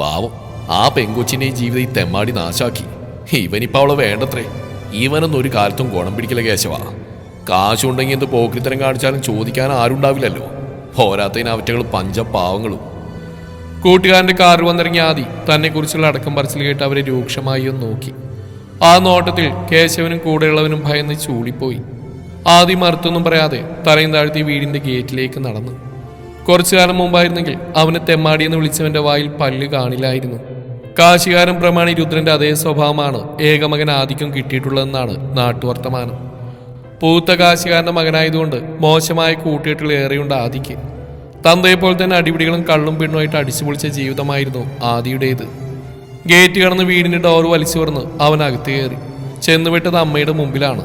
പാവം. ആ പെങ്കൊച്ചിന്റെ ജീവിതം ഈ തെമ്മാടി നാശാക്കി. ഇവനിപ്പോ അവളെ വേണ്ടത്രേ. ഇവനൊന്നും ഒരു കാലത്തും ഗുണം പിടിക്കല കേശവാ. കാശുണ്ടെങ്കിൽ എന്ത് പോക്കിത്തരം കാണിച്ചാലും ചോദിക്കാൻ ആരുണ്ടാവില്ലല്ലോ. പോരാത്തതിന് അവറ്റകൾ പഞ്ചപാവങ്ങളും. കൂട്ടുകാരന്റെ കാറിൽ വന്നിറങ്ങിയ ആദി തന്നെ കുറിച്ചുള്ള അടക്കം പറച്ചിൽ കേട്ട് അവരെ രൂക്ഷമായി ഒന്ന് നോക്കി. ആ നോട്ടത്തിൽ കേശവനും കൂടെയുള്ളവനും ഭയന്ന് ചൂളിപ്പോയി ആദി മറുത്തൊന്നും പറയാതെ തലയും താഴ്ത്തി വീടിന്റെ ഗേറ്റിലേക്ക് നടന്നു. കുറച്ചു കാലം മുമ്പായിരുന്നെങ്കിൽ അവനെ തെമ്മാടിയെന്ന് വിളിച്ചവന്റെ വായിൽ പല്ല് കാണില്ലായിരുന്നു. കാശികാരൻ പ്രമാണി രുദ്രന്റെ അതേ സ്വഭാവമാണ് ഏകമകൻ ആദിക്കും കിട്ടിയിട്ടുള്ളതെന്നാണ് നാട്ടുവർത്തമാനം. പൂത്ത കാശികാരന്റെ മകനായതുകൊണ്ട് മോശമായ കൂട്ടുകെട്ടുകൾ ഏറെയുണ്ട് ആദിക്ക്. തന്തയെപ്പോലെ തന്നെ അടിപിടികളും കള്ളും പെണ്ണുമായിട്ട് അടിച്ചു പൊളിച്ച ജീവിതമായിരുന്നു ആദിയുടേത്. ഗേറ്റ് കടന്ന് വീടിന്റെ ഡോർ വലിച്ചു തുറന്ന് അവൻ അകത്ത് കയറി. ചെന്നുവിട്ടത് അമ്മയുടെ മുമ്പിലാണ്.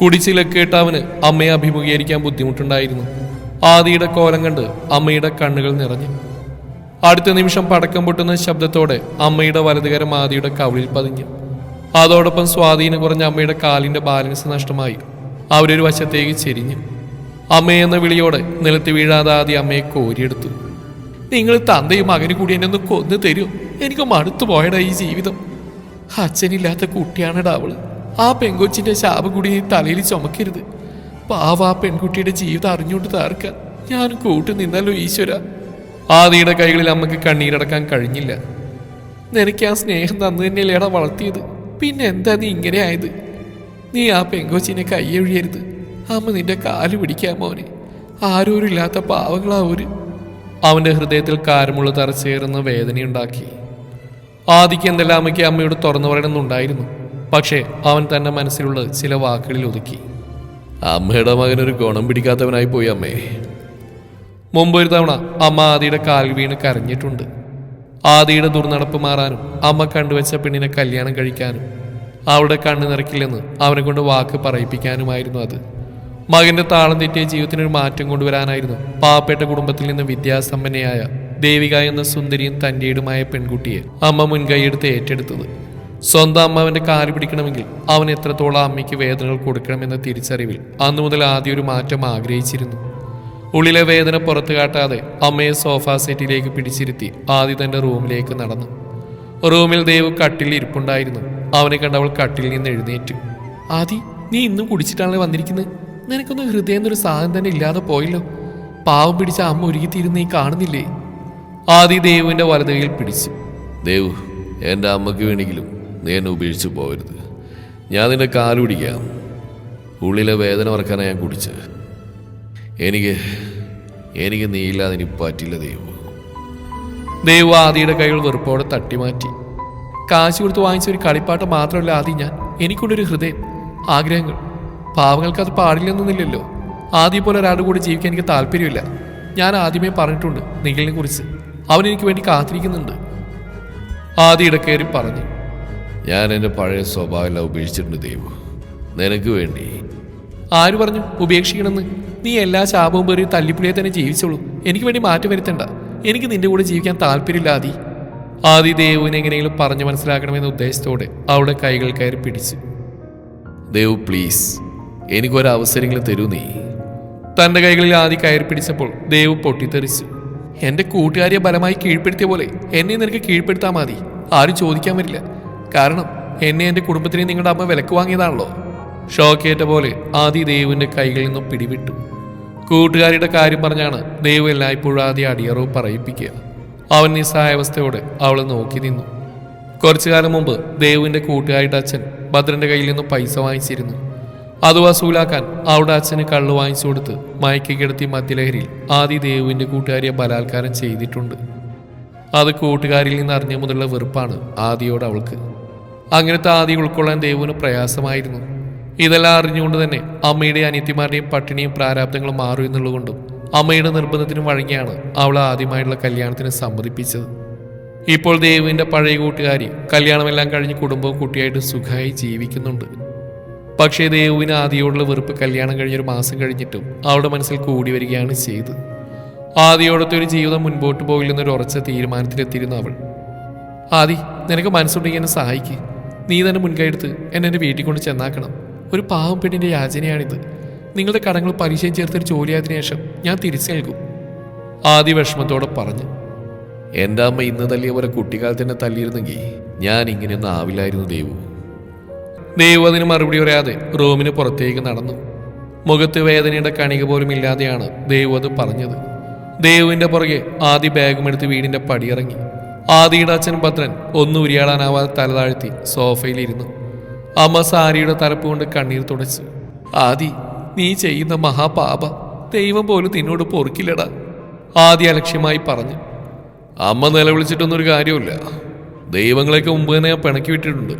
കുടിച്ചിലക്കേട്ട് അവന് അമ്മയെ അഭിമുഖീകരിക്കാൻ ബുദ്ധിമുട്ടുണ്ടായിരുന്നു. ആദിയുടെ കോലം കണ്ട് അമ്മയുടെ കണ്ണുകൾ നിറഞ്ഞു. അടുത്ത നിമിഷം പടക്കം പൊട്ടുന്ന ശബ്ദത്തോടെ അമ്മയുടെ വലതുകരം ആദിയുടെ കവിളിൽ പതിഞ്ഞു. അതോടൊപ്പം സ്വാധീനം കുറഞ്ഞ അമ്മയുടെ കാലിന്റെ ബാലൻസ് നഷ്ടമായി. അവരൊരു വശത്തേക്ക് ചെരിഞ്ഞു. അമ്മയെന്ന വിളിയോടെ നിലത്ത് വീഴാതെ ആദ്യം അമ്മയെ കോരിയെടുത്തു. നിങ്ങൾ തന്തയും മകനും കൂടി എന്നെ ഒന്ന് കൊന്നു തരൂ. എനിക്ക് മടുത്തു പോയടാ ഈ ജീവിതം. അച്ഛനില്ലാത്ത കുട്ടിയാണെടാ അവൾ. ആ പെങ്കൊച്ചിന്റെ ശാപം കൂടി തലയിൽ ചുമക്കരുത്. പാവ പെൺകുട്ടിയുടെ ജീവിതം അറിഞ്ഞുകൊണ്ട് താർക്കാൻ ഞാൻ കൂട്ടു നിന്നല്ലോ ഈശ്വര. ആദിയുടെ കൈകളിൽ അമ്മയ്ക്ക് കണ്ണീരടക്കാൻ കഴിഞ്ഞില്ല. നിനക്ക് ആ സ്നേഹം തന്നു തന്നെയല്ലേടാ വളർത്തിയത്. പിന്നെ എന്താ നീ ഇങ്ങനെ ആയത്? നീ ആ പെങ്കോച്ചിനെ കൈയൊഴിയരുത്. അമ്മ നിന്റെ കാൽ പിടിക്കാൻ മോനെ. ആരോരും ഇല്ലാത്ത പാവങ്ങളാ ഒരു അവന്റെ ഹൃദയത്തിൽ കാരമുള്ള തറച്ചേറുന്ന വേദനയുണ്ടാക്കി. ആദിക്ക് എന്തെല്ലാം അമ്മയ്ക്ക് അമ്മയോട് തുറന്നു പറയണമെന്നുണ്ടായിരുന്നു. പക്ഷേ അവൻ തന്റെ മനസ്സിലുള്ള ചില വാക്കുകളിൽ ഒതുക്കി. അമ്മയുടെ മകനൊരു ഗുണം പിടിക്കാത്തവനായി പോയി അമ്മേ. മുമ്പ് ഒരു തവണ അമ്മ ആദിയുടെ കാൽ വീണ് കരഞ്ഞിട്ടുണ്ട്. ആദിയുടെ ദുർനടപ്പ് മാറാനും അമ്മ കണ്ടുവച്ച പെണ്ണിനെ കല്യാണം കഴിക്കാനും അവളുടെ കണ്ണു നിറക്കില്ലെന്ന് അവനെ കൊണ്ട് വാക്ക് പറയിപ്പിക്കാനുമായിരുന്നു അത്. മകന്റെ താളം തെറ്റിയ ജീവിതത്തിനൊരു മാറ്റം കൊണ്ടുവരാനായിരുന്നു പാവപ്പെട്ട കുടുംബത്തിൽ നിന്ന് വിദ്യാസമ്പന്നയായ ദേവിക എന്ന സുന്ദരിയും തന്റെയുമായ പെൺകുട്ടിയെ അമ്മ മുൻകൈയെടുത്ത് ഏറ്റെടുത്തത്. സ്വന്തം അമ്മ അവന്റെ കാൽ പിടിക്കണമെങ്കിൽ അവൻ എത്രത്തോളം അമ്മയ്ക്ക് വേദനകൾ കൊടുക്കണമെന്ന തിരിച്ചറിവിൽ അന്നു മുതൽ ആദ്യം ഒരു മാറ്റം ആഗ്രഹിച്ചിരുന്നു. ഉള്ളിലെ വേദന പുറത്തു കാട്ടാതെ അമ്മയെ സോഫ സെറ്റിലേക്ക് പിടിച്ചിരുത്തി ആദ്യ തന്റെ റൂമിലേക്ക് നടന്നു. റൂമിൽ ദേവ് കട്ടിൽ ഇരിപ്പുണ്ടായിരുന്നു. അവനെ കണ്ടവൾ കട്ടിൽ നിന്ന് എഴുന്നേറ്റു. ആദി നീ ഇന്നും കുടിച്ചിട്ടാണല്ലോ വന്നിരിക്കുന്നത് നിനക്കൊന്നും ഹൃദയം എന്നൊരു സാധനം തന്നെ ഇല്ലാതെ പോയല്ലോ. പാവം പിടിച്ച അമ്മ ഒരുക്കിത്തീരുന്ന നീ കാണുന്നില്ലേ? ആദി ദേവുവിന്റെ വലതുകയിൽ പിടിച്ചു. ദേവു എന്റെ അമ്മയ്ക്ക് വേണമെങ്കിലും നീ എന്നെ ഉപേക്ഷിച്ച് പോകരുത്. ഞാൻ നിന്റെ കാലുപിടിക്കാം. ഉള്ളിലെ വേദന മറക്കാനാണ് ഞാൻ കുടിച്ചത്. എനിക്ക് എനിക്ക് നീയില്ലാതെ ഇനി പറ്റില്ല ദൈവം. ദൈവം ആദിയുടെ കൈകൾ വെറുപ്പോടെ തട്ടിമാറ്റി. കാശ് കൊടുത്ത് വാങ്ങിച്ച ഒരു കളിപ്പാട്ടം മാത്രമല്ല ആദ്യം ഞാൻ എനിക്കുള്ളൊരു ഹൃദയം ആഗ്രഹങ്ങൾ. പാവങ്ങൾക്ക് അത് പാടില്ലെന്നില്ലല്ലോ ആദ്യം പോലെ ഒരാളുടെ കൂടെ ജീവിക്കാൻ എനിക്ക് താല്പര്യമില്ല. ഞാൻ ആദ്യമേ പറഞ്ഞിട്ടുണ്ട് നിഖിലിനെ കുറിച്ച്. അവൻ എനിക്ക് വേണ്ടി കാത്തിരിക്കുന്നുണ്ട്. ആദ്യ ഇടക്കേറി പറഞ്ഞു. ഞാൻ എന്റെ പഴയ സ്വഭാവമെല്ലാം ഉപേക്ഷിച്ചിട്ടുണ്ട് ദൈവം. നിനക്ക് വേണ്ടി. ആര് പറഞ്ഞു ഉപേക്ഷിക്കണമെന്ന്? നീ എല്ലാ ശാപവും പേറി തല്ലിപ്പുളിയെ തന്നെ ജീവിച്ചോളൂ. എനിക്ക് വേണ്ടി മാറ്റം വരുത്തണ്ട. എനിക്ക് നിന്റെ കൂടെ ജീവിക്കാൻ താല്പര്യമില്ല ആദി. ആദി ദേവുവിനെ എങ്ങനെയെങ്കിലും പറഞ്ഞു മനസ്സിലാക്കണമെന്ന ഉദ്ദേശത്തോടെ അവളുടെ കൈകൾ കയറി പിടിച്ചു. ദേവ് പ്ലീസ്. എനിക്കൊരവസരങ്ങളും തരൂ നീ. തന്റെ കൈകളിൽ ആദി കയറി പിടിച്ചപ്പോൾ ദേവ് പൊട്ടിത്തെറിച്ചു. എന്റെ കൂട്ടുകാരിയെ ബലമായി കീഴ്പ്പെടുത്തിയ പോലെ എന്നെ നിനക്ക് കീഴ്പ്പെടുത്താൻ മതി ആരും ചോദിക്കാൻ വരില്ല. കാരണം എന്നെ എന്റെ കുടുംബത്തിനെ നിങ്ങളുടെ അമ്മ വിലക്ക് വാങ്ങിയതാണല്ലോ. ഷോക്കേറ്റ പോലെ ആദി ദേവിന്റെ കൈകളിൽ നിന്നും പിടിവിട്ടു. കൂട്ടുകാരിയുടെ കാര്യം പറഞ്ഞാണ് ദേവ് എല്ലായ്പ്പോഴും ആദ്യ അടിയറവ് പറയിപ്പിക്കുക. അവൻ നിസ്സഹായാവസ്ഥയോടെ അവളെ നോക്കി നിന്നു. കുറച്ചു കാലം മുമ്പ് ദേവുവിന്റെ കൂട്ടുകാരിയുടെ അച്ഛൻ ഭദ്രന്റെ കയ്യിൽ നിന്ന് പൈസ വാങ്ങിച്ചിരുന്നു. അത് വസൂലാക്കാൻ അവളുടെ അച്ഛന് കള്ളു വാങ്ങിച്ചു കൊടുത്ത് മയക്കി കിടത്തി മദ്യലഹരിയിൽ ആദി ദേവുവിന്റെ കൂട്ടുകാരിയെ ബലാത്കാരം ചെയ്തിട്ടുണ്ട്. അത് കൂട്ടുകാരിൽ നിന്ന് അറിഞ്ഞ മുതലുള്ള വെറുപ്പാണ് ആദിയോട് അവൾക്ക്. അങ്ങനത്തെ ആദ്യം ഉൾക്കൊള്ളാൻ ദേവുവിന് പ്രയാസമായിരുന്നു. ഇതെല്ലാം അറിഞ്ഞുകൊണ്ട് തന്നെ അമ്മയുടെ അനിയത്തിമാരുടെയും പട്ടിണിയും പ്രാരാബ്ദങ്ങളും മാറും എന്നുള്ളതുകൊണ്ടും അമ്മയുടെ നിർബന്ധത്തിനും വഴങ്ങിയാണ് അവൾ ആദ്യമായിട്ടുള്ള കല്യാണത്തിന് സമ്മതിപ്പിച്ചത്. ഇപ്പോൾ ദേവുവിന്റെ പഴയ കൂട്ടുകാരി കല്യാണമെല്ലാം കഴിഞ്ഞ് കുടുംബവും കുട്ടിയായിട്ട് സുഖമായി ജീവിക്കുന്നുണ്ട്. പക്ഷേ ദേവുവിന് ആദ്യയോടുള്ള വെറുപ്പ് കല്യാണം കഴിഞ്ഞൊരു മാസം കഴിഞ്ഞിട്ടും അവളുടെ മനസ്സിൽ കൂടി വരികയാണ് ചെയ്ത് ആദ്യയോടത്തെ ഒരു ജീവിതം മുൻപോട്ട് പോകില്ലെന്നൊരു ഉറച്ച തീരുമാനത്തിലെത്തിയിരുന്നു അവൾ. ആദി നിനക്ക് മനസ്സുണ്ടെങ്കിൽ എന്നെ സഹായിക്ക്. നീ തന്നെ മുൻകൈയെടുത്ത് എന്നെ എന്റെ വീട്ടിൽ കൊണ്ട് ചെന്നാക്കണം. ഒരു പാവം പെണ്ണിന്റെ യാചനയാണിത്. നിങ്ങളുടെ കടങ്ങൾ പരിശയം ചേർത്തൊരു ജോലിയായതിനു ശേഷം ഞാൻ തിരിച്ചു നൽകും. ആദ്യ വിഷമത്തോടെ പറഞ്ഞു. എന്റെ അമ്മ ഇന്ന് തല്ലിയ പോലെ കുട്ടിക്കാലത്ത് തന്നെ തല്ലിയിരുന്നെങ്കിൽ ഞാൻ ഇങ്ങനെയൊന്നും ആവില്ലായിരുന്നു ദേവു. ദേവു അതിന് മറുപടി പറയാതെ റൂമിന് പുറത്തേക്ക് നടന്നു. മുഖത്ത് വേദനയുടെ കണിക പോലും ഇല്ലാതെയാണ് ദേവു അത് പറഞ്ഞത്. ദേവുവിന്റെ പുറകെ ആദ്യ ബാഗുമെടുത്ത് വീടിന്റെ വീടിന്റെ പടിയിറങ്ങി. ആദിയുടെ അച്ഛൻ ഭദ്രൻ ഒന്നും ഉരിയാടാനാവാതെ തല താഴ്ത്തി സോഫയിലിരുന്നു. അമ്മ സാരിയുടെ തലപ്പ് കൊണ്ട് കണ്ണീർ തുടച്ചു. ആദി നീ ചെയ്യുന്ന മഹാപാപ ദൈവം പോലും നിന്നോട് പൊറുക്കില്ലടാ ആദി അലക്ഷ്യമായി പറഞ്ഞു. അമ്മ നിലവിളിച്ചിട്ടൊന്നും ഒരു കാര്യമില്ല ദൈവങ്ങളെയൊക്കെ മുമ്പ് തന്നെ ഞാൻ പിണക്കി വിട്ടിട്ടുണ്ട്.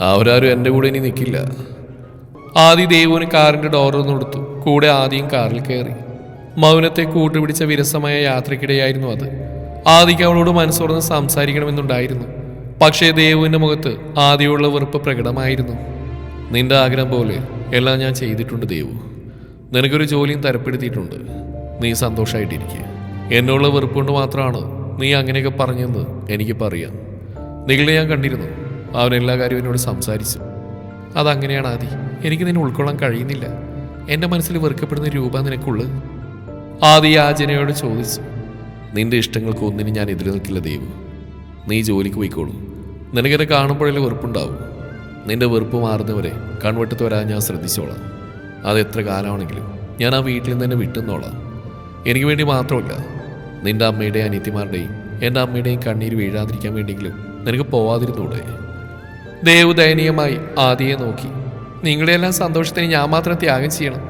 അവരാരും എന്റെ കൂടെ ഇനി നിൽക്കില്ല ആദി ദൈവവിന് കാറിന്റെ ഡോർ കൊടുത്തു. കൂടെ ആദ്യം കാറിൽ കയറി. മൗനത്തെ കൂട്ടുപിടിച്ച വിരസമായ യാത്രക്കിടെയായിരുന്നു അത്. ആദിക്ക് അവളോട് മനസ്സുറന്ന് സംസാരിക്കണമെന്നുണ്ടായിരുന്നു. പക്ഷേ ദേവുവിന്റെ മുഖത്ത് ആദിയുള്ള വെറുപ്പ് പ്രകടമായിരുന്നു. നിന്റെ ആഗ്രഹം പോലെ എല്ലാം ഞാൻ ചെയ്തിട്ടുണ്ട് ദേവു. നിനക്കൊരു ജോലിയും തരപ്പെടുത്തിയിട്ടുണ്ട്. നീ സന്തോഷമായിട്ടിരിക്കുക എന്നുള്ള വെറുപ്പ് കൊണ്ട് മാത്രമാണ് നീ അങ്ങനെയൊക്കെ പറഞ്ഞെന്ന് എനിക്കിപ്പോൾ അറിയാം. ഞാൻ കണ്ടിരുന്നു. അവൻ എല്ലാ കാര്യവും എന്നോട് സംസാരിച്ചു. അതങ്ങനെയാണ് ആദി. എനിക്ക് നിന്നെ ഉൾക്കൊള്ളാൻ കഴിയുന്നില്ല. എന്റെ മനസ്സിൽ വെറുക്കപ്പെടുന്ന രൂപ നിനക്കുള്ളത് ആദി യാചനയോട് ചോദിച്ചു. നിന്റെ ഇഷ്ടങ്ങൾക്ക് ഒന്നിനും ഞാൻ എതിരെ നിൽക്കില്ല ദൈവ്. നീ ജോലിക്ക് പോയിക്കോളൂ. നിനക്കെന്നെ കാണുമ്പോഴല്ലേ വെറുപ്പുണ്ടാവും. നിന്റെ വെറുപ്പ് മാറുന്നവരെ കൺവെട്ടത്ത് വരാൻ ഞാൻ ശ്രദ്ധിച്ചോളാം. അത് എത്ര കാലമാണെങ്കിലും ഞാൻ ആ വീട്ടിൽ നിന്ന് തന്നെ വിട്ടുന്നോളാം. എനിക്ക് വേണ്ടി മാത്രമല്ല നിന്റെ അമ്മയുടെയും അനിയത്തിമാരുടെയും എന്റെ അമ്മയുടെയും കണ്ണീര് വീഴാതിരിക്കാൻ വേണ്ടിയെങ്കിലും നിനക്ക് പോവാതിരുന്നൂടെ. ദേവ് ദയനീയമായി ആദിയെ നോക്കി. നിങ്ങളെല്ലാം സന്തോഷത്തിന് ഞാൻ മാത്രം ത്യാഗം ചെയ്യണം.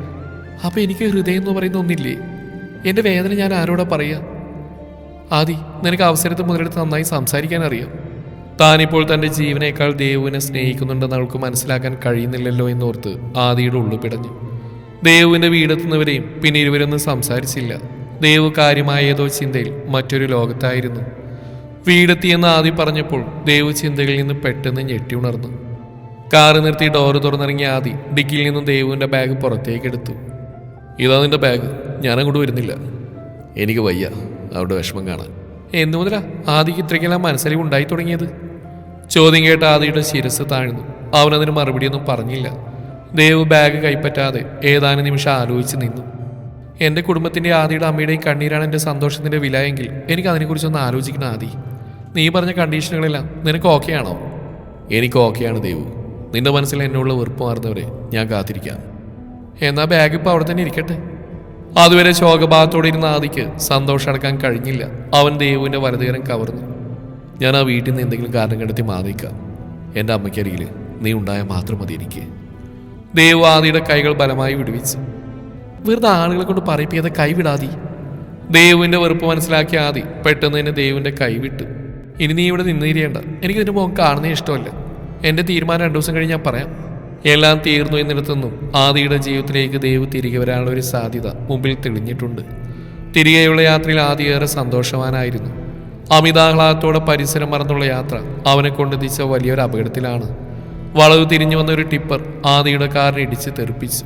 അപ്പോൾ എനിക്ക് ഹൃദയം എന്ന് പറയുന്ന ഒന്നില്ലേ? എന്റെ വേദന ഞാൻ ആരോടാ പറയാ ആദി നിനക്ക് അവസരത്തെ മുതലെടുത്ത് നന്നായി സംസാരിക്കാൻ അറിയാം. താനിപ്പോൾ തന്റെ ജീവനേക്കാൾ ദേവുവിനെ സ്നേഹിക്കുന്നുണ്ടെന്ന് അവൾക്ക് മനസ്സിലാക്കാൻ കഴിയുന്നില്ലല്ലോ എന്നോർത്ത് ആദിയുടെ ഉള്ളു പിടഞ്ഞു. ദേവുവിന്റെ വീടെത്തുന്നവരെയും പിന്നെ ഇരുവരൊന്നും സംസാരിച്ചില്ല. ദേവു കാര്യമായ ഏതോ ചിന്തയിൽ മറ്റൊരു ലോകത്തായിരുന്നു. വീടെത്തിയെന്ന് ആദി പറഞ്ഞപ്പോൾ ദേവു ചിന്തകളിൽ നിന്ന് പെട്ടെന്ന് ഞെട്ടി ഉണർന്നു. കാറ് നിർത്തി ഡോറ് തുറന്നിറങ്ങിയ ആദി ഡിക്കിയിൽ നിന്നും ദേവുവിന്റെ ബാഗ് പുറത്തേക്ക് എടുത്തു ഇതാ നിന്റെ ബാഗ്. ഞാനങ്ങോട്ട് വരുന്നില്ല. എനിക്ക് വയ്യ. അവരുടെ വിഷമം കാണാൻ. എന്നു മുതലാ? ആദിക്ക് ഇത്രയ്ക്കെല്ലാം മനസ്സറിവ് ഉണ്ടായി തുടങ്ങിയത്? ചോദ്യം കേട്ട ആദിയുടെ ശിരസ് താഴ്ന്നു. അവനതിന് മറുപടിയൊന്നും പറഞ്ഞില്ല. ദേവ് ബാഗ് കൈപ്പറ്റാതെ ഏതാനും നിമിഷം ആലോചിച്ച് നിന്നു. എന്റെ കുടുംബത്തിന്റെ ആദിയുടെ അമ്മയുടെയും കണ്ണീരാണ് എന്റെ സന്തോഷത്തിന്റെ വില എങ്കിൽ എനിക്ക് അതിനെക്കുറിച്ചൊന്ന് ആലോചിക്കണം ആദി. നീ പറഞ്ഞ കണ്ടീഷനുകളെല്ലാം നിനക്ക് ഓക്കെ ആണോ? എനിക്ക് ഓക്കെയാണ് ദേവു. നിന്റെ മനസ്സിൽ എന്നോടുള്ള വെറുപ്പ് മാറുന്നവരെ ഞാൻ കാത്തിരിക്കാം. എന്നാൽ ബാഗ് ഇപ്പോൾ അവിടെ തന്നെ ഇരിക്കട്ടെ. അതുവരെ ശോകഭാഗത്തോടെ ഇരുന്ന ആദിക്ക് സന്തോഷം അടക്കാൻ കഴിഞ്ഞില്ല. അവൻ ദേവുവിന്റെ വലതുകരം കവർന്നു. ഞാൻ ആ വീട്ടിൽ നിന്ന് എന്തെങ്കിലും കാരണം കണ്ടെത്തി മാറിക്കാം എന്റെ അമ്മയ്ക്കരികിൽ നീ ഉണ്ടായാൽ മാത്രം മതി എനിക്ക്. ദേവു ആദിയുടെ കൈകൾ ബലമായി വിടുവിച്ചു. വെറുതെ ആളുകളെ കൊണ്ട് പറയിപ്പിക്കാതെ കൈവിടാതി ദേവുവിന്റെ വെറുപ്പ് മനസ്സിലാക്കിയ ആദി പെട്ടെന്ന് തന്നെ ദേവുവിന്റെ കൈ വിട്ടു. ഇനി നീ ഇവിടെ നിന്നിരിയേണ്ട. എനിക്ക് നിന്റെ മുഖം കാണുന്നേ ഇഷ്ടമല്ല. എന്റെ തീരുമാനം രണ്ടു ദിവസം കഴിഞ്ഞ് ഞാൻ പറയാം. എല്ലാം തീർന്നു എന്നിടത്തുനിന്നും ആദിയുടെ ജീവിതത്തിലേക്ക് ദേവ് തിരികെ വരാനുള്ള ഒരു സാധ്യത മുമ്പിൽ തെളിഞ്ഞിട്ടുണ്ട്. തിരികെയുള്ള യാത്രയിൽ ആദി ഏറെ സന്തോഷവാനായിരുന്നു. അമിതാഹ്ലാദത്തോടെ പരിസരം മറന്നുള്ള യാത്ര അവനെ കൊണ്ടെത്തിച്ച വലിയൊരു അപകടത്തിലാണ്. വളവ് തിരിഞ്ഞു വന്ന ഒരു ടിപ്പർ ആദിയുടെ കാറിനെ ഇടിച്ച് തെറിപ്പിച്ചു.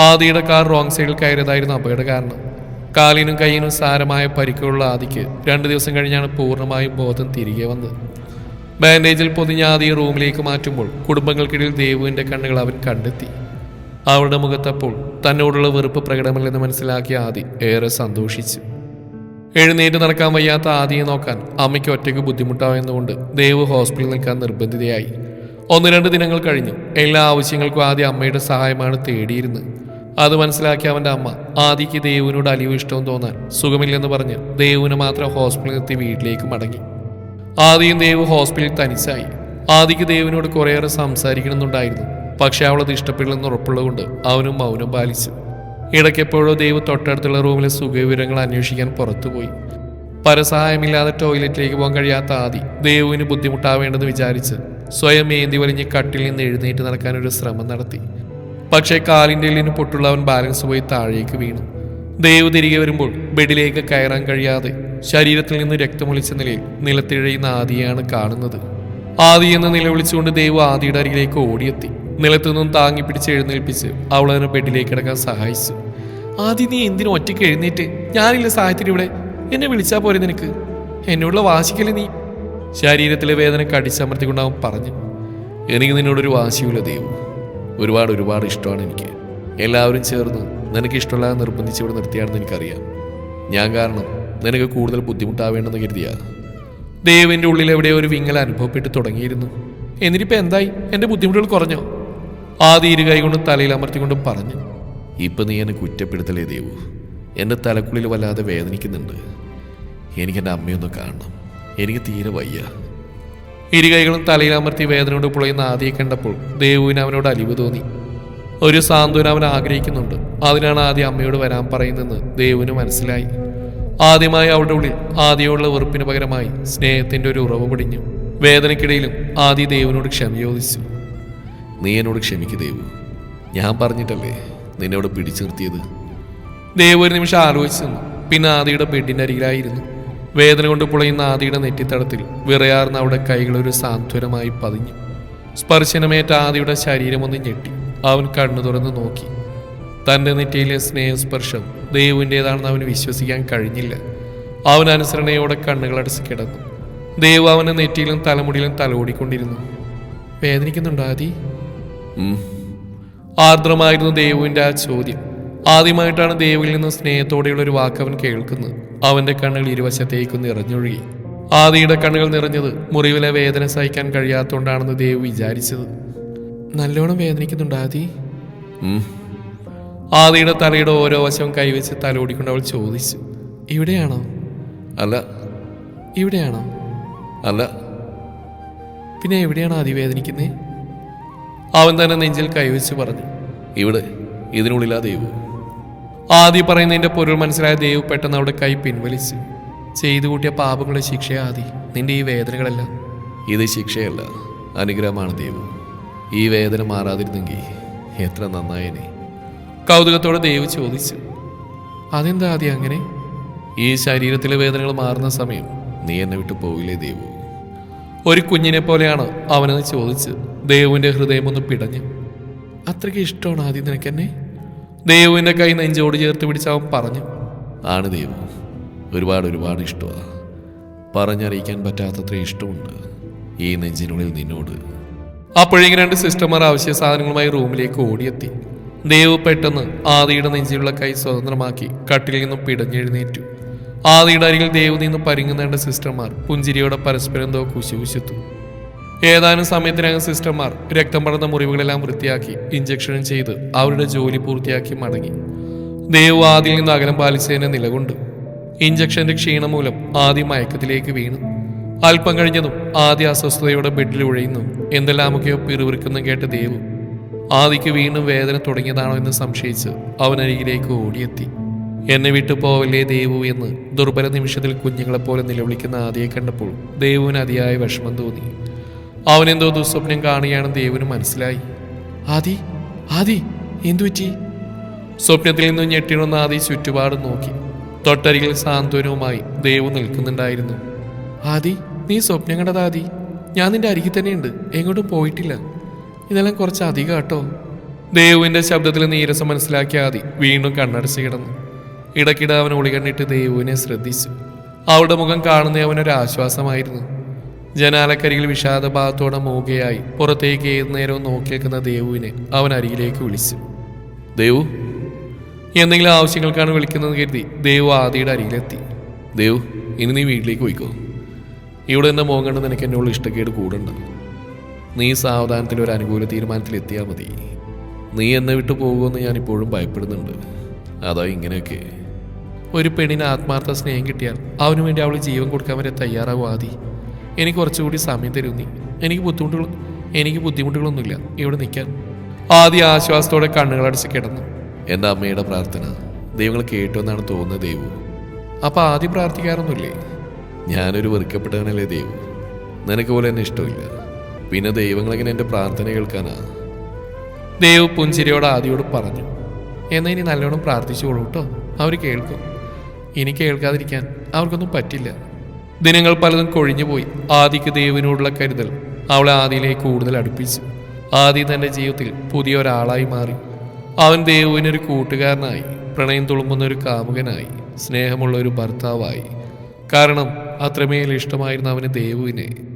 ആദിയുടെ കാർ റോങ് സൈഡിൽ കയറിയതായിരുന്നു അപകട കാരണം. കാലിനും കൈയിനും സാരമായ പരിക്കുള്ള ആദിക്ക് രണ്ട് ദിവസം കഴിഞ്ഞാണ് പൂർണമായും ബോധം തിരികെ വന്നത്. ബാൻഡേജിൽ പൊതിഞ്ഞ ആദിയെ റൂമിലേക്ക് മാറ്റുമ്പോൾ കുടുംബങ്ങൾക്കിടയിൽ ദേവുവിന്റെ കണ്ണുകൾ അവൻ കണ്ടെത്തി. അവളുടെ മുഖത്തപ്പോൾ തന്നോടുള്ള വെറുപ്പ് പ്രകടമല്ലെന്ന് മനസ്സിലാക്കിയ ആദി ഏറെ സന്തോഷിച്ചു. എഴുന്നേറ്റ് നടക്കാൻ വയ്യാത്ത ആദിയെ നോക്കാൻ അമ്മയ്ക്ക് ഒറ്റയ്ക്ക് ബുദ്ധിമുട്ടാവുന്നതുകൊണ്ട് ദേവ് ഹോസ്പിറ്റലിൽ നിൽക്കാൻ നിർബന്ധിതയായി. ഒന്ന് രണ്ട് ദിനങ്ങൾ കഴിഞ്ഞു. എല്ലാ ആവശ്യങ്ങൾക്കും ആദ്യം അമ്മയുടെ സഹായമാണ് തേടിയിരുന്നത്. അത് മനസ്സിലാക്കിയ അവന്റെ അമ്മ ആദിക്ക് ദേവുവിനോട് അലിവ് ഇഷ്ടവും തോന്നാൻ സുഖമില്ലെന്ന് പറഞ്ഞ് ദേവുവിനെ മാത്രം ഹോസ്പിറ്റലിൽ നിർത്തി വീട്ടിലേക്ക് മടങ്ങി. ആദിയും ദേവ് ഹോസ്പിറ്റലിൽ തനിച്ചായി. ആദിക്ക് ദേവിനോട് കുറേയേറെ സംസാരിക്കണമെന്നുണ്ടായിരുന്നു. പക്ഷെ അവളത് ഇഷ്ടപ്പെടില്ലെന്ന് ഉറപ്പുള്ളതുകൊണ്ട് അവനും മൗനം പാലിച്ചു. ഇടയ്ക്കെപ്പോഴോ ദേവ് തൊട്ടടുത്തുള്ള റൂമിലെ സുഖവിവരങ്ങൾ അന്വേഷിക്കാൻ പുറത്തുപോയി. പരസഹായമില്ലാതെ ടോയ്ലറ്റിലേക്ക് പോകാൻ കഴിയാത്ത ആദി ദേവുവിന് ബുദ്ധിമുട്ടാവേണ്ടെന്ന് വിചാരിച്ച് സ്വയം ഏന്തി വലിഞ്ഞ് കട്ടിൽ നിന്ന് എഴുന്നേറ്റ് നടക്കാൻ ഒരു ശ്രമം നടത്തി. പക്ഷേ കാലിന്റെ എല്ലിന് പൊട്ടുള്ളവൻ ബാലൻസ് പോയി താഴേക്ക് വീണു. ദേവ് തിരികെ വരുമ്പോൾ ബെഡിലേക്ക് കയറാൻ കഴിയാതെ ശരീരത്തിൽ നിന്ന് രക്തമൊളിച്ച നിലയിൽ നിലത്തിഴയുന്ന ആദിയാണ് കാണുന്നത്. ആദി എന്ന് നിലവിളിച്ചുകൊണ്ട് ദേവ് ആദിയുടെ അരികിലേക്ക് ഓടിയെത്തി. നിലത്തു നിന്നും താങ്ങി പിടിച്ച് എഴുന്നേൽപ്പിച്ച് അവൾ അതിനെ ബെഡിലേക്ക് കിടക്കാൻ സഹായിച്ചു. ആദി നീ എന്തിനു ഒറ്റയ്ക്ക് എഴുന്നേറ്റ്? ഞാനില്ല സാഹചര്യം ഇവിടെ. എന്നെ വിളിച്ചാൽ പോരെ നിനക്ക്? എന്നോടുള്ള വാശിക്കൽ നീ? ശരീരത്തിലെ വേദന കടിച്ചമർത്തിക്കൊണ്ട് അവൻ പറഞ്ഞു. എനിക്ക് നിന്നോടൊരു വാശിയില്ല ദൈവം. ഒരുപാട് ഒരുപാട് ഇഷ്ടമാണ് എനിക്ക്. എല്ലാവരും ചേർന്ന് നിനക്ക് ഇഷ്ടമുള്ള നിർബന്ധിച്ച് ഇവിടെ നിർത്തിയാണെന്ന് എനിക്കറിയാം. ഞാൻ കാരണം നിനക്ക് കൂടുതൽ ബുദ്ധിമുട്ടാവേണ്ടെന്ന് കരുതിയ? ദേവിന്റെ ഉള്ളിൽ എവിടെ ഒരു വിങ്ങൽ അനുഭവപ്പെട്ട് തുടങ്ങിയിരുന്നു. എന്നിട്ടിപ്പോൾ എന്തായി? എന്റെ ബുദ്ധിമുട്ടുകൾ കുറഞ്ഞോ? ആദ്യ ഇരു കൈകൊണ്ട് തലയിൽ അമർത്തിക്കൊണ്ട് പറഞ്ഞു ഇപ്പം നീ എന്നെ കുറ്റപ്പെടുത്തലേ ദേവു. എന്റെ തലക്കുള്ളിൽ വല്ലാതെ വേദനിക്കുന്നുണ്ട്. എനിക്ക് എന്റെ അമ്മയൊന്ന് കാണണം. എനിക്ക് തീരെ വയ്യ. ഇരു കൈകളും തലയിൽ അമർത്തി വേദന കൊണ്ട് പുളയുന്ന ആദിയെ കണ്ടപ്പോൾ ദേവുവിന് അവനോട് അലിവ് തോന്നി. ഒരു സാന്ത്വനം അവൻ ആഗ്രഹിക്കുന്നുണ്ട്. അതിനാണ് ആദ്യം അമ്മയോട് വരാൻ പറയുന്നതെന്ന് ദേവുവിന് മനസ്സിലായി. ആദ്യമായി അവളുടെ ഉള്ളിൽ ആദ്യയോടുള്ള വെറുപ്പിന് പകരമായി സ്നേഹത്തിന്റെ ഒരു ഉറവ് പൊടിഞ്ഞു. വേദനയ്ക്കിടയിലും ആദ്യ ദേവനോട് ക്ഷമ ചോദിച്ചു. നീ എന്നോട് ക്ഷമിക്കു ദേവ്. ഞാൻ പറഞ്ഞിട്ടല്ലേ നിന്നോട് പിടിച്ചു നിർത്തിയത് ദേവ് ഒരു നിമിഷം ആലോചിച്ചു പിന്നെ ആദിയുടെ ബെഡിന്റെ അരികിലായിരുന്നു. വേദന കൊണ്ട് പുളയുന്ന ആദിയുടെ നെറ്റിത്തടത്തിൽ വിറയാർന്ന അവിടെ കൈകൾ ഒരു സാന്ത്വനമായി പതിഞ്ഞു. സ്പർശനമേറ്റ ആദിയുടെ ശരീരമൊന്ന് ഞെട്ടി. അവൻ കണ്ണു തുറന്ന് നോക്കി. തന്റെ നെറ്റിയിലെ സ്നേഹസ്പർശം ദേവുവിന്റെതാണെന്ന് അവന് വിശ്വസിക്കാൻ കഴിഞ്ഞില്ല. അവൻ അനുസരണയോടെ കണ്ണുകളടച്ച് കിടന്നു. ദേവ് അവന്റെ നെറ്റിയിലും തലമുടിയിലും തലോടിക്കൊണ്ടിരുന്നു. വേദനിക്കുന്നുണ്ടോ ആദി? ആർദ്രമായിരുന്നു ദേവുവിന്റെ ആ ചോദ്യം. ആദ്യമായിട്ടാണ് ദേവിൽ നിന്ന് സ്നേഹത്തോടെയുള്ള ഒരു വാക്ക് അവൻ കേൾക്കുന്നത്. അവന്റെ കണ്ണുകൾ ഇരുവശത്തേക്ക് നിറഞ്ഞൊഴുകി. ആദിയുടെ കണ്ണുകൾ നിറഞ്ഞത് മുറിവിലെ വേദന സഹിക്കാൻ കഴിയാത്തോണ്ടാണെന്ന് ദേവ് വിചാരിച്ചത്. നല്ലോണം വേദനിക്കുന്നുണ്ട് ആദി. ആദിയുടെ തലയുടെ ഓരോ വശവും കൈവച്ച് തലോടിക്കൊണ്ട് അവൾ ചോദിച്ചു ഇവിടെയാണോ? അല്ല. ഇവിടെയാണോ? അല്ല. പിന്നെ എവിടെയാണ് ആദി വേദനിക്കുന്നത് അവൻ തന്നെ നെഞ്ചിൽ കൈവച്ച് പറഞ്ഞു ഇവിടെ ഇതിനുള്ളിലാ ദൈവം. ആദി പറയുന്നതിന്റെ പൊരുൾ മനസ്സിലായ ദൈവ് പെട്ടെന്ന് അവിടെ കൈ പിൻവലിച്ചു ചെയ്തു കൂട്ടിയ പാപങ്ങളുടെ ശിക്ഷയെ ആദി നിന്റെ ഈ വേദനകളെല്ലാം. ഇത് ശിക്ഷയല്ല അനുഗ്രഹമാണ് ദൈവം. ഈ വേദന മാറാതിരുന്നെങ്കിൽ എത്ര നന്നായേനെ. കൗതുകത്തോടെ ദൈവം ചോദിച്ചു അതെന്താ ആദ്യം അങ്ങനെ? ഈ ശരീരത്തിലെ വേദനകൾ മാറുന്ന സമയം നീ എന്നെ വിട്ടു പോവില്ലേ ദേവു ഒരു കുഞ്ഞിനെ പോലെയാണ് അവനെന്ന് ചോദിച്ച് ദേവുവിന്റെ ഹൃദയം ഒന്ന് പിടഞ്ഞു അത്രയ്ക്ക് ഇഷ്ടമാണ് ആദ്യം നിനക്കെന്നെ? ദേവുവിന്റെ കൈ നെഞ്ചോട് ചേർത്ത് പിടിച്ച് അവൻ പറഞ്ഞു ആണ് ദേവു ഒരുപാട് ഒരുപാട് ഇഷ്ടമാണ്. പറഞ്ഞറിയിക്കാൻ പറ്റാത്തത്ര ഇഷ്ടമുണ്ട് ഈ നെഞ്ചിനുള്ളിൽ നിന്നോട്. അപ്പോഴേക്കും രണ്ട് സിസ്റ്റർമാർ ആവശ്യ സാധനങ്ങളുമായി റൂമിലേക്ക് ഓടിയെത്തി. ദേവ് പെട്ടെന്ന് ആദിയുടെ നെഞ്ചിലുള്ള കൈ സ്വതന്ത്രമാക്കി കട്ടിൽ നിന്നും പിടഞ്ഞെഴുന്നേറ്റു. ആദിയുടെ അരികിൽ ദേവ് നിന്ന് പരിങ്ങുന്നേണ്ട സിസ്റ്റർമാർ പുഞ്ചിരിയോടെ പരസ്പരം എന്തോ കുശുകുശുത്തു ഏതാനും സമയത്തിനകം സിസ്റ്റർമാർ രക്തം പടർന്ന മുറിവുകളെല്ലാം വൃത്തിയാക്കി ഇഞ്ചക്ഷനും ചെയ്ത് അവരുടെ ജോലി പൂർത്തിയാക്കി മടങ്ങി. ദേവ് ആദിയിൽ നിന്ന് അകലം പാലിച്ചതിനെ നിലകൊണ്ടു. ഇഞ്ചക്ഷന്റെ ക്ഷീണം മൂലം ആദ്യം മയക്കത്തിലേക്ക് വീണു. അല്പം കഴിഞ്ഞതും ആദ്യ അസ്വസ്ഥതയോടെ ബെഡിൽ ഉഴയുന്നു. എന്തെല്ലാമൊക്കെയോ പിറുവിറുക്കുന്നു കേട്ട ദേവു ആദിക്ക് വീണ്ടും വേദന തുടങ്ങിയതാണോ എന്ന് സംശയിച്ച് അവനരികിലേക്ക് ഓടിയെത്തി. എന്നെ വിട്ടു പോവല്ലേ ദേവു എന്ന് ദുർബല നിമിഷത്തിൽ കുഞ്ഞുങ്ങളെപ്പോലെ നിലവിളിക്കുന്ന ആദിയെ കണ്ടപ്പോൾ ദേവുവിന് അതിയായ വിഷമം തോന്നി. അവനെന്തോ ദുസ്വപ്നം കാണുകയാണ് ദേവുവിന് മനസ്സിലായി. ആദി ആദി എന്തു പറ്റി? സ്വപ്നത്തിൽ നിന്നും ഞെട്ടിണുന്ന ആദി ചുറ്റുപാട് നോക്കി. തൊട്ടരികിൽ സാന്ത്വനവുമായി ദേവു നിൽക്കുന്നുണ്ടായിരുന്നു. ആദി നീ സ്വപ്നം കണ്ടത് ആദി. ഞാൻ നിന്റെ അരികിൽ തന്നെയുണ്ട്. എങ്ങോട്ടും പോയിട്ടില്ല. ഇതെല്ലാം കുറച്ച് അധികം കേട്ടോ. ദേവുവിന്റെ ശബ്ദത്തിൽ നീരസം മനസ്സിലാക്കിയ ആദി വീണ്ടും കണ്ണടച്ച് കിടന്നു. ഇടയ്ക്കിടെ അവൻ ഒളികണ്ണിട്ട് ദേവുവിനെ ശ്രദ്ധിച്ചു. അവളുടെ മുഖം കാണുന്ന അവനൊരു ആശ്വാസമായിരുന്നു. ജനാലക്കരികിൽ വിഷാദഭാവത്തോടെ മൂകയായി പുറത്തേക്ക് ഏത് നേരവും നോക്കിയേക്കുന്ന ദേവുവിനെ അവൻ അരികിലേക്ക് വിളിച്ചു. ദേവു? എന്തെങ്കിലും ആവശ്യങ്ങൾക്കാണ് വിളിക്കുന്നത് കരുതി ദേവു ആദിയുടെ അരികിലെത്തി. ദേവു ഇനി നീ വീട്ടിലേക്ക് പോയിക്കോ. ഇവിടെ എന്റെ മോഹം കണ്ട് നിനക്ക് എന്നോട് ഇഷ്ടക്കേട് കൂടണ്ട. നീ സാവധാനത്തിൽ ഒരു അനുകൂല തീരുമാനത്തിൽ എത്തിയാൽ മതി. നീ എന്നെ വിട്ടു പോകുമെന്ന് ഞാൻ ഇപ്പോഴും ഭയപ്പെടുന്നുണ്ട്. അതാ ഇങ്ങനെയൊക്കെ. ഒരു പെണ്ണിന് ആത്മാർത്ഥ സ്നേഹം കിട്ടിയാൽ അവന് വേണ്ടി അവൾ ജീവൻ കൊടുക്കാൻ വരെ തയ്യാറാവും ആദി. എനിക്ക് കുറച്ചുകൂടി സമയം തരും നീ. എനിക്ക് ബുദ്ധിമുട്ടുകൾ എനിക്ക് ബുദ്ധിമുട്ടുകളൊന്നുമില്ല. ഇവിടെ നിൽക്കാൻ. ആദ്യ ആശ്വാസത്തോടെ കണ്ണുകളടച്ച് കിടന്നു. എന്റെ അമ്മയുടെ പ്രാർത്ഥന? ദൈവങ്ങൾ കേട്ടുവെന്നാണ് തോന്നുന്നത് ദൈവു. അപ്പൊ ആദ്യം പ്രാർത്ഥിക്കാറൊന്നുമില്ലേ? ഞാനൊരു വെറുക്കപ്പെട്ടവനല്ലേ ദൈവം. നിനക്ക് പോലെ എന്നെ ഇഷ്ടമില്ല. പിന്നെ ദൈവങ്ങളെങ്ങനെ എന്റെ പ്രാർത്ഥന കേൾക്കാനാ? ദേവ് പുഞ്ചിരിയോട് ആദിയോട് പറഞ്ഞു എന്നാ ഇനി നല്ലോണം പ്രാർത്ഥിച്ചോളൂ കേട്ടോ. അവർ കേൾക്കും. ഇനി കേൾക്കാതിരിക്കാൻ അവർക്കൊന്നും പറ്റില്ല. ദിനങ്ങൾ പലതും കൊഴിഞ്ഞുപോയി ആദിക്ക് ദേവിനോടുള്ള കരുതൽ അവളെ ആദിയിലേക്ക് കൂടുതൽ അടുപ്പിച്ചു. ആദി തന്റെ ജീവിതത്തിൽ പുതിയ ഒരാളായി മാറി. അവൻ ദേവുവിനൊരു കൂട്ടുകാരനായി പ്രണയം തുളുമ്പുന്ന ഒരു കാമുകനായി സ്നേഹമുള്ള ഒരു ഭർത്താവായി. കാരണം അത്രമേൽ ഇഷ്ടമായിരുന്നു അവന് ദേവുവിനെ